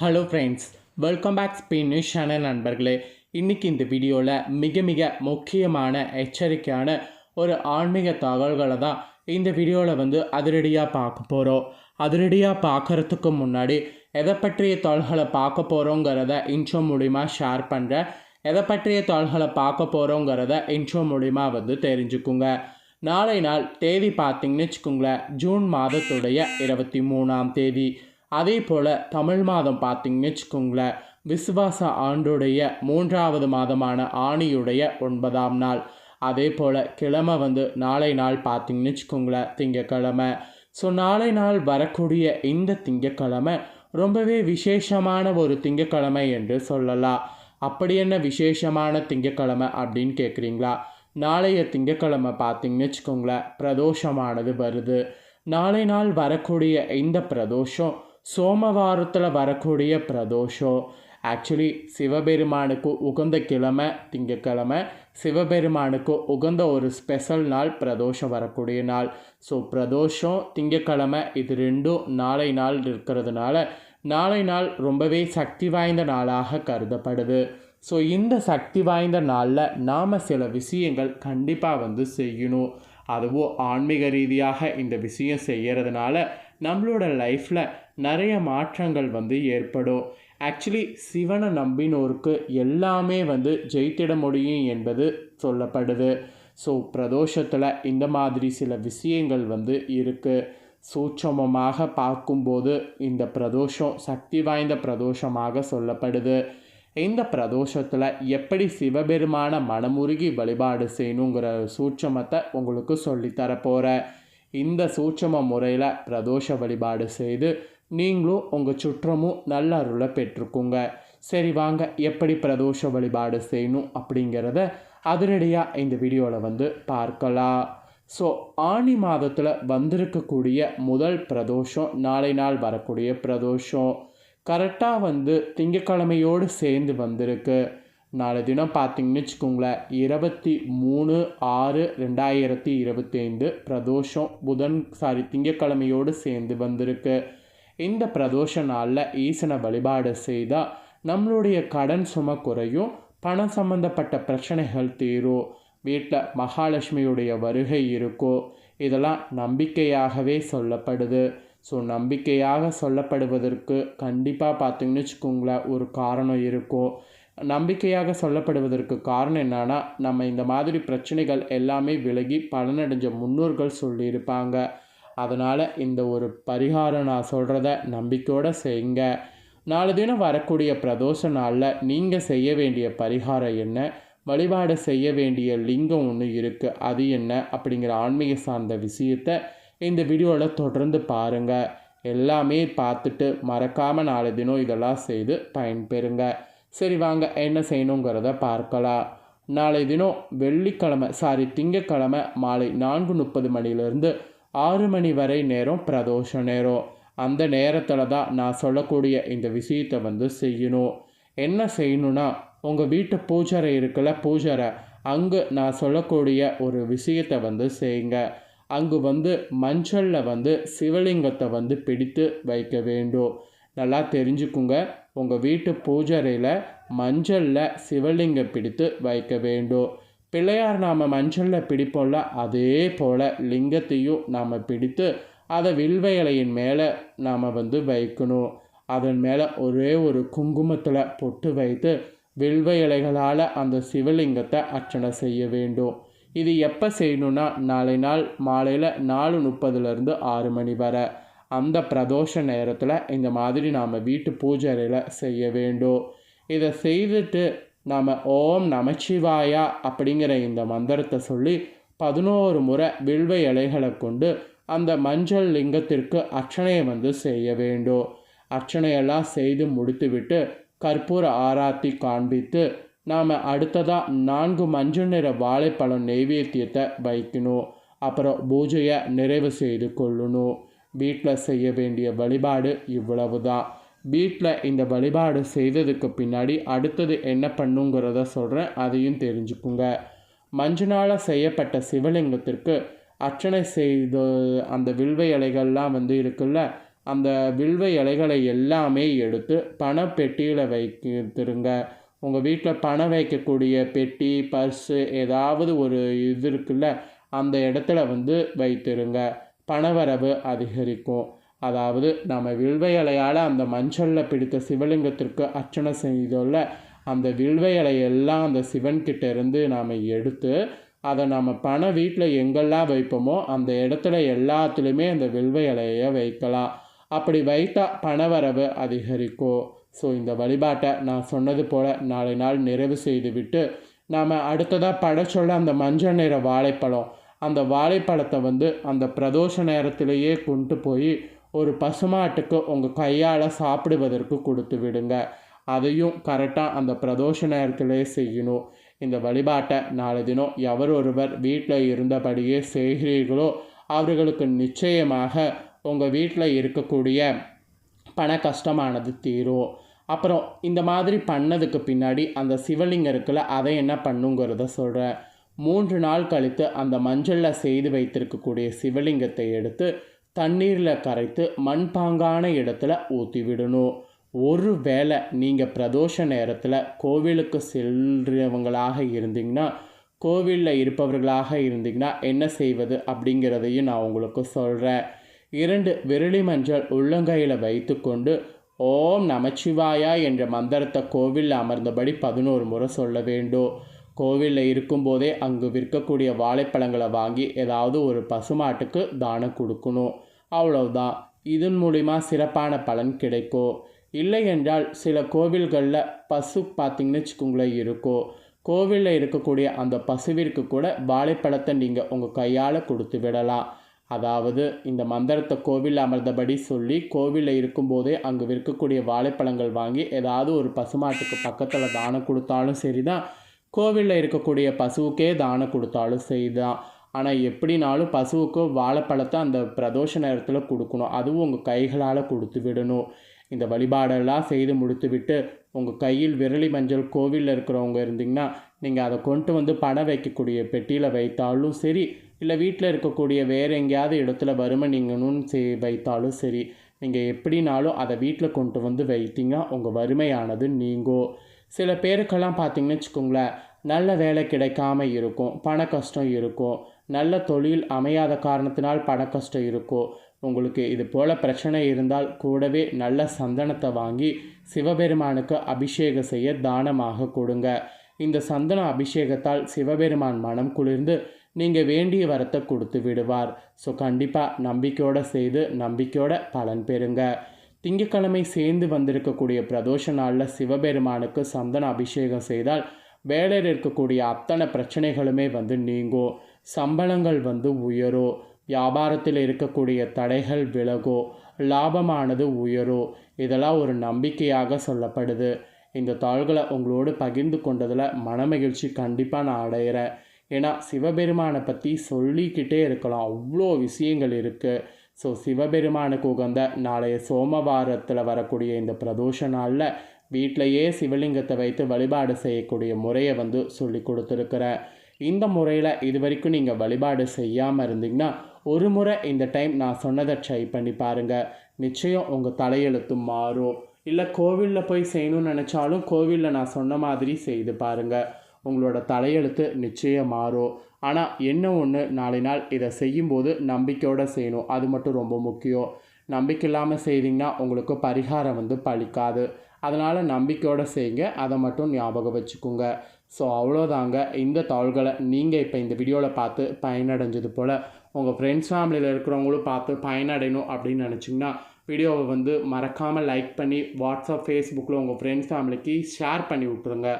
Hello friends welcome back Spain news channel நண்பர்களே. இன்றைக்கி இந்த வீடியோவில் மிக மிக முக்கியமான எச்சரிக்கையான ஒரு ஆன்மீக தகவல்களை தான் இந்த வீடியோவில் வந்து அதிரடியாக பார்க்க போகிறோம் அதிரடியாக பார்க்குறதுக்கு முன்னாடி எதை பற்றிய தாள்களை பார்க்க போகிறோங்கிறத இன்ட்ரோ மூலிமா ஷேர் பண்ணுறேன் எதை பற்றிய தாள்களை பார்க்க போகிறோங்கிறத இன்ட்ரோ மூலிமா வந்து தெரிஞ்சுக்குங்க. நாளை நாள் தேதி பார்த்தீங்கன்னு வச்சுக்கோங்களேன் ஜூன் மாதத்துடைய இருபத்தி மூணாம் தேதி. அதே போல் தமிழ் மாதம் பார்த்தீங்கன்னு வச்சுக்கோங்களேன் விசுவாச ஆண்டுடைய மூன்றாவது மாதமான ஆணியுடைய ஒன்பதாம் நாள். அதே போல் கிழமை வந்து நாளை நாள் பார்த்தீங்கன்னு வச்சுக்கோங்களேன் திங்கக்கிழமை. ஸோ நாளை நாள் வரக்கூடிய இந்த திங்கக்கிழமை ரொம்பவே விசேஷமான ஒரு திங்கக்கிழமை என்று சொல்லலாம். அப்படி என்ன விசேஷமான திங்கக்கிழமை அப்படின்னு கேட்குறீங்களா நாளைய திங்கக்கிழமை பார்த்தீங்கன்னு வச்சுக்கோங்களேன் பிரதோஷமானது வருது. நாளை நாள் வரக்கூடிய இந்த பிரதோஷம் சோமவாரத்தில் வரக்கூடிய பிரதோஷம். ஆக்சுவலி சிவபெருமானுக்கு உகந்த கிழமை திங்கக்கிழமை சிவபெருமானுக்கு உகந்த ஒரு ஸ்பெஷல் நாள் பிரதோஷம் வரக்கூடிய நாள். ஸோ பிரதோஷம் திங்கக்கிழமை இது ரெண்டும் நாளை நாள் இருக்கிறதுனால நாளை நாள் ரொம்பவே சக்தி வாய்ந்த நாளாக கருதப்படுது. ஸோ இந்த சக்தி வாய்ந்த நாளில் நாம் சில விஷயங்கள் கண்டிப்பாக வந்து செய்யணும். அதுவும் ஆன்மீக ரீதியாக இந்த விஷயம் செய்கிறதுனால நம்மளோட லைஃப்பில் நிறைய மாற்றங்கள் வந்து ஏற்படும். ஆக்சுவலி சிவனை நம்பினோருக்கு எல்லாமே வந்து ஜெயித்திட முடியும் என்பது சொல்லப்படுது. ஸோ பிரதோஷத்தில் இந்த மாதிரி சில விஷயங்கள் வந்து இருக்குது சூட்சமமாக பார்க்கும்போது இந்த பிரதோஷம் சக்தி வாய்ந்த பிரதோஷமாக சொல்லப்படுது. இந்த பிரதோஷத்தில் எப்படி சிவபெருமான மனமுருகி வழிபாடு செய்யணுங்கிற சூட்சமத்தை உங்களுக்கு சொல்லித்தரப்போகிற இந்த சூட்சம முறையில் பிரதோஷ வழிபாடு செய்து நீங்களும் உங்கள் சுற்றமும் நல்ல அருளை பெற்றுக்குங்க. சரி வாங்க எப்படி பிரதோஷ வழிபாடு செய்யணும் அப்படிங்கிறத அதிரடியாக இந்த வீடியோவில் வந்து பார்க்கலாம். ஸோ ஆணி மாதத்தில் வந்திருக்கக்கூடிய முதல் பிரதோஷம் நாளை நாள் வரக்கூடிய பிரதோஷம். கரெக்டாக வந்து திங்கக்கிழமையோடு சேர்ந்து வந்திருக்கு. நாளை தினம் பார்த்தீங்கன்னு வச்சுக்கோங்களேன் இருபத்தி மூணு ஆறு ரெண்டாயிரத்தி இருபத்தைந்து பிரதோஷம் புதன் சாரி திங்கக்கிழமையோடு சேர்ந்து வந்திருக்கு. இந்த பிரதோஷ நாளில் ஈசனை வழிபாடு செய்தால் நம்மளுடைய கடன் சும குறையும் பணம் சம்மந்தப்பட்ட பிரச்சனைகள் தீரும் வீட்டில் மகாலட்சுமியுடைய வருகை இருக்கோ இதெல்லாம் நம்பிக்கையாகவே சொல்லப்படுது. ஸோ நம்பிக்கையாக சொல்லப்படுவதற்கு கண்டிப்பாக பார்த்தீங்கன்னு வச்சுக்கோங்களேன் ஒரு காரணம் இருக்கும் நம்பிக்கையாக சொல்லப்படுவதற்கு காரணம் என்னன்னா நம்ம இந்த மாதிரி பிரச்சனைகள் எல்லாமே விலகி பலனடைஞ்ச முன்னோர்கள் சொல்லியிருப்பாங்க. அதனால் இந்த ஒரு பரிகாரம் நான் சொல்கிறத நம்பிக்கையோடு செய்யுங்க. நாலு தினம் வரக்கூடிய பிரதோஷ நாளில் நீங்கள் செய்ய வேண்டிய பரிகாரம் என்ன? வழிபாடு செய்ய வேண்டிய லிங்கம் ஒன்று இருக்குது அது என்ன? அப்படிங்கிற ஆன்மீக சார்ந்த விஷயத்தை இந்த வீடியோவில் தொடர்ந்து பாருங்கள் எல்லாமே பார்த்துட்டு மறக்காமல் நாலு தினம் இதெல்லாம் செய்து பயன்பெறுங்க. சரி வாங்க என்ன செய்யணுங்கிறத பார்க்கலாம். நாளை தினம் வெள்ளிக்கிழமை சாரி திங்கக்கிழமை மாலை நான்கு முப்பது மணிலேருந்து ஆறு மணி வரை நேரம் பிரதோஷ நேரம். அந்த நேரத்தில் தான் நான் சொல்லக்கூடிய இந்த விஷயத்தை வந்து செய்யணும். என்ன செய்யணும்னா உங்கள் வீட்டு பூஜரை இருக்குல்ல பூஜரை அங்கு நான் சொல்லக்கூடிய ஒரு விஷயத்தை வந்து செய்யுங்க. அங்கு வந்து மஞ்சளில் வந்து சிவலிங்கத்தை வந்து பிடித்து வைக்க வேண்டும். நல்லா தெரிஞ்சுக்குங்க. உங்கள் வீட்டு பூஜரையில் மஞ்சளில் சிவலிங்கம் பிடித்து வைக்க வேண்டும். பிள்ளையார் நாம் மஞ்சளில் பிடிப்போம்ல அதே போல் லிங்கத்தையும் நாம் பிடித்து அதை வில்வ இலையின் மேலே நாம் வந்து வைக்கணும். அதன் மேலே ஒரே ஒரு குங்குமத்தில் பொட்டு வைத்து வில்வ இலைகளால் அந்த சிவலிங்கத்தை அர்ச்சனை செய்ய வேண்டும். இது எப்போ செய்யணுன்னா நாளை நாள் மாலையில் நாலு முப்பதுலேருந்து ஆறு மணி வரை. அந்த பிரதோஷ நேரத்தில் இந்த மாதிரி நாம் வீட்டு பூஜை அறையில் செய்ய வேண்டும். இதை செய்துட்டு நாம் ஓம் நமச்சிவாயா அப்படிங்கிற இந்த மந்திரத்தை சொல்லி பதினோரு முறை வில்வ இலைகளை கொண்டு அந்த மஞ்சள் லிங்கத்திற்கு அர்ச்சனையை வந்து செய்ய வேண்டும். அர்ச்சனையெல்லாம் செய்து முடித்துவிட்டு கற்பூர ஆராத்தி காண்பித்து நாம் அடுத்ததாக நான்கு மஞ்சள் நிற வாழைப்பழம் நெய்வேத்தியத்தை வைக்கணும். அப்புறம் பூஜையை நிறைவு செய்து கொள்ளணும். வீட்டில் செய்ய வேண்டிய வழிபாடு இவ்வளவு தான் வீட்டில் இந்த வழிபாடு செய்ததுக்கு பின்னாடி அடுத்தது என்ன பண்ணுங்கிறத சொல்கிறேன் அதையும் தெரிஞ்சுக்குங்க. மஞ்சனால் செய்யப்பட்ட சிவலிங்கத்திற்கு அர்ச்சனை செய்த அந்த வில்வ இலைகள்லாம் வந்து இருக்குல்ல அந்த வில்வ இலைகளை எல்லாமே எடுத்து பணப்பெட்டியில் வைத்திருங்க. உங்கள் வீட்டில் பணம் வைக்கக்கூடிய பெட்டி பர்ஸு ஏதாவது ஒரு இது இருக்குல்ல அந்த இடத்துல வந்து வைத்திருங்க. பணவரவு அதிகரிக்கும். அதாவது நம்ம வில்வையலையால் அந்த மஞ்சளில் பிடித்த சிவலிங்கத்திற்கு அர்ச்சனை செய்தோல்ல அந்த வில்வையலையெல்லாம் அந்த சிவன்கிட்ட இருந்து நாம் எடுத்து அதை நம்ம பணம் வீட்டில் எங்கெல்லாம் வைப்போமோ அந்த இடத்துல எல்லாத்துலேயுமே அந்த வில்வை இலையை வைக்கலாம். அப்படி வைத்தா பணவரவு அதிகரிக்கும். ஸோ இந்த வழிபாட்டை நான் சொன்னது போல் நாளை நாள் நிறைவு செய்துவிட்டு நாம் அடுத்ததாக படைச்சொல்ல அந்த மஞ்சள் நிற வாழைப்பழம். அந்த வாழைப்பழத்தை வந்து அந்த பிரதோஷ நேரத்திலேயே கொண்டு போய் ஒரு பசுமாட்டுக்கு உங்கள் கையால் சாப்பிடுவதற்கு கொடுத்து விடுங்க. அதையும் கரெக்டாக அந்த பிரதோஷ நேரத்திலே செய்யணும். இந்த வழிபாட்டை நாலு தினம் எவர் ஒருவர் வீட்டில் இருந்தபடியே செய்கிறீர்களோ அவர்களுக்கு நிச்சயமாக உங்கள் வீட்டில் இருக்கக்கூடிய பண கஷ்டமானது தீரும். அப்புறம் இந்த மாதிரி பண்ணதுக்கு பின்னாடி அந்த சிவலிங்கம் இருக்குல்ல அதை என்ன பண்ணுங்கிறத சொல்கிறேன் மூன்று நாள் கழித்து அந்த மஞ்சளில் செய்து வைத்திருக்கக்கூடிய சிவலிங்கத்தை எடுத்து தண்ணீரில் கரைத்து மண்பாங்கான இடத்துல ஊற்றி விடணும் ஒரு வேளை நீங்கள் பிரதோஷ நேரத்தில் கோவிலுக்கு செல்றவங்களாக இருந்தீங்கன்னா கோவிலில் இருப்பவர்களாக இருந்தீங்கன்னா என்ன செய்வது அப்படிங்கிறதையும் நான் உங்களுக்கு சொல்கிறேன் இரண்டு விரலி மஞ்சள் உள்ளங்கையில் வைத்துக்கொண்டு ஓம் நமச்சிவாயா என்ற மந்திரத்தை கோவிலில் அமர்ந்தபடி பதினோரு முறை சொல்ல வேண்டும். கோவிலில் இருக்கும்போதே அங்கு விற்கக்கூடிய வாழைப்பழங்களை வாங்கி ஏதாவது ஒரு பசுமாட்டுக்கு தானம் கொடுக்கணும். அவ்வளவுதான். இதன் மூலிமா சிறப்பான பலன் கிடைக்கும் இல்லை என்றால் சில கோவில்களில் பசு பார்த்திங்கன்னு வச்சுக்கோங்களேன் இருக்கும் கோவிலில் இருக்கக்கூடிய அந்த பசுவிற்கு கூட வாழைப்பழத்தை நீங்கள் உங்கள் கையால் கொடுத்து விடலாம். அதாவது இந்த மந்திரத்தை கோவிலில் அமர்ந்தபடி சொல்லி கோவிலில் இருக்கும்போதே அங்கே விற்கக்கூடிய வாழைப்பழங்கள் வாங்கி ஏதாவது ஒரு பசுமாட்டுக்கு பக்கத்தில் தானம் கொடுத்தாலும் சரி தான் கோவிலில் இருக்கக்கூடிய பசுவுக்கே தானம் கொடுத்தாலும் சரி தான் ஆனால் எப்படினாலும் பசுவுக்கு வாழைப்பழத்தை அந்த பிரதோஷ நேரத்தில் கொடுக்கணும். அதுவும் உங்கள் கைகளால் கொடுத்து விடணும். இந்த வழிபாடெல்லாம் செய்து முடித்துவிட்டு உங்கள் கையில் விரலி மஞ்சள் கோவிலில் இருக்கிறவங்க இருந்தீங்கன்னா நீங்கள் அதை கொண்டு வந்து பணம் வைக்கக்கூடிய பெட்டியில் வைத்தாலும் சரி இல்லை வீட்டில் இருக்கக்கூடிய வேறு எங்கேயாவது இடத்துல வறுமை நீங்கணும்னு செய் வைத்தாலும் சரி நீங்கள் எப்படினாலும் அதை வீட்டில் கொண்டு வந்து வைத்தீங்கன்னா உங்கள் வறுமையானது நீங்கோ. சில பேருக்கெல்லாம் பார்த்தீங்கன்னு வச்சுக்கோங்களேன் நல்ல வேலை கிடைக்காம இருக்கும் பண கஷ்டம் இருக்கும் நல்ல தொழில் அமையாத காரணத்தினால் பண கஷ்டம் இருக்கும். உங்களுக்கு இது போல் பிரச்சனை இருந்தால் கூடவே நல்ல சந்தனத்தை வாங்கி சிவபெருமானுக்கு அபிஷேகம் செய்ய தானமாக கொடுங்க. இந்த சந்தன அபிஷேகத்தால் சிவபெருமான் மனம் குளிர்ந்து நீங்கள் வேண்டிய வரத்தை கொடுத்து விடுவார். ஸோ கண்டிப்பாக நம்பிக்கையோடு செய்து நம்பிக்கையோட பலன் பெறுங்க. திங்கக்கிழமை சேர்ந்து வந்திருக்கக்கூடிய பிரதோஷ நாளில் சிவபெருமானுக்கு சந்தன அபிஷேகம் செய்தால் வேலையில் இருக்கக்கூடிய அத்தனை பிரச்சனைகளுமே வந்து நீங்கும் சம்பளங்கள் வந்து உயரும் வியாபாரத்தில் இருக்கக்கூடிய தடைகள் விலகோ லாபமானது உயரோ இதெல்லாம் ஒரு நம்பிக்கையாக சொல்லப்படுது. இந்த தாள்களை உங்களோடு பகிர்ந்து கொண்டதில் மனமகிழ்ச்சி கண்டிப்பாக நான் அடையிறேன். ஏன்னா சிவபெருமானை பற்றி சொல்லிக்கிட்டே இருக்கலாம். அவ்வளோ விஷயங்கள் இருக்குது ஸோ சிவபெருமானுக்கு உகந்த நாளைய சோமவாரத்தில் வரக்கூடிய இந்த பிரதோஷ நாளில் வீட்டிலையே சிவலிங்கத்தை வைத்து வழிபாடு செய்யக்கூடிய முறையை வந்து சொல்லி கொடுத்துருக்குறேன் இந்த முறையில் இது வரைக்கும் நீங்கள் வழிபாடு செய்யாமல் இருந்தீங்கன்னா ஒரு முறை இந்த டைம் நான் சொன்னதை ட்ரை பண்ணி பாருங்கள் நிச்சயம் உங்கள் தலையெழுத்து மாறும். இல்லை கோவிலில் போய் செய்யணும்னு நினச்சாலும் கோவிலில் நான் சொன்ன மாதிரி செய்து பாருங்கள் உங்களோட தலையெழுத்து நிச்சயம் மாறும். ஆனால் என்ன ஒன்று நாளை நாள் இதை செய்யும்போது நம்பிக்கையோடு செய்யணும். அது மட்டும் ரொம்ப முக்கியம். நம்பிக்கை இல்லாமல் செய்தீங்கன்னா உங்களுக்கு பரிகாரம் வந்து பழிக்காது. அதனால் நம்பிக்கையோடு செய்யுங்க. அதை மட்டும் ஞாபகம் வச்சுக்கோங்க. ஸோ அவ்வளோதாங்க. இந்த தாள்களை நீங்கள் இப்போ இந்த வீடியோவில் பார்த்து பயனடைஞ்சது போல் உங்கள் ஃப்ரெண்ட்ஸ் ஃபேமிலியில் இருக்கிறவங்களும் பார்த்து பயனடையணும் அப்படின்னு நினச்சிங்கன்னா வீடியோவை வந்து மறக்காமல் லைக் பண்ணி வாட்ஸ்அப் ஃபேஸ்புக்கில் உங்கள் ஃப்ரெண்ட்ஸ் ஃபேமிலிக்கு ஷேர் பண்ணி விட்ருங்க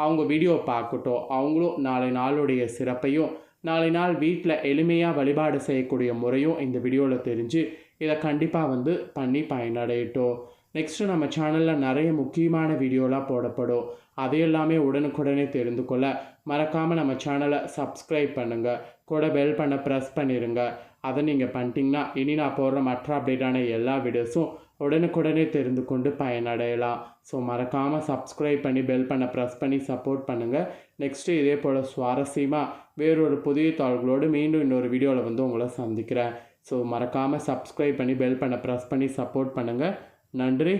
அவங்க வீடியோ பார்க்கட்டும் அவங்களும் நாளை நாளுடைய சிறப்பையும் நாளை நாள் வீட்டில் எளிமையாக வழிபாடு செய்யக்கூடிய முறையும் இந்த வீடியோவில் தெரிஞ்சு இதை கண்டிப்பாக வந்து பண்ணி பயனடையட்டும். நெக்ஸ்ட்டு நம்ம சேனலில் நிறைய முக்கியமான வீடியோலாம் போடப்படும். அது எல்லாமே உடனுக்குடனே தெரிந்து கொள்ள மறக்காமல் நம்ம சேனலை சப்ஸ்கிரைப் பண்ணுங்கள் கூட பெல் பண்ண ப்ரெஸ் பண்ணிடுங்க அதை நீங்கள் பண்ணிட்டீங்கன்னா இனி நான் போடுற மற்ற அப்டேட்டான எல்லா வீடியோஸும் உடனுக்குடனே தெரிந்து கொண்டு பயனடையலாம். ஸோ மறக்காமல் சப்ஸ்கிரைப் பண்ணி பெல் பண்ண ப்ரெஸ் பண்ணி சப்போர்ட் பண்ணுங்கள் நெக்ஸ்ட்டு இதே போல் சுவாரஸ்யமாக வேறொரு புதிய தாள்களோடு மீண்டும் இன்னொரு வீடியோவில் வந்து உங்களை சந்திக்கிறேன். ஸோ மறக்காமல் சப்ஸ்கிரைப் பண்ணி பெல் பண்ண ப்ரெஸ் பண்ணி சப்போர்ட் பண்ணுங்கள் நன்றி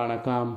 வணக்கம்.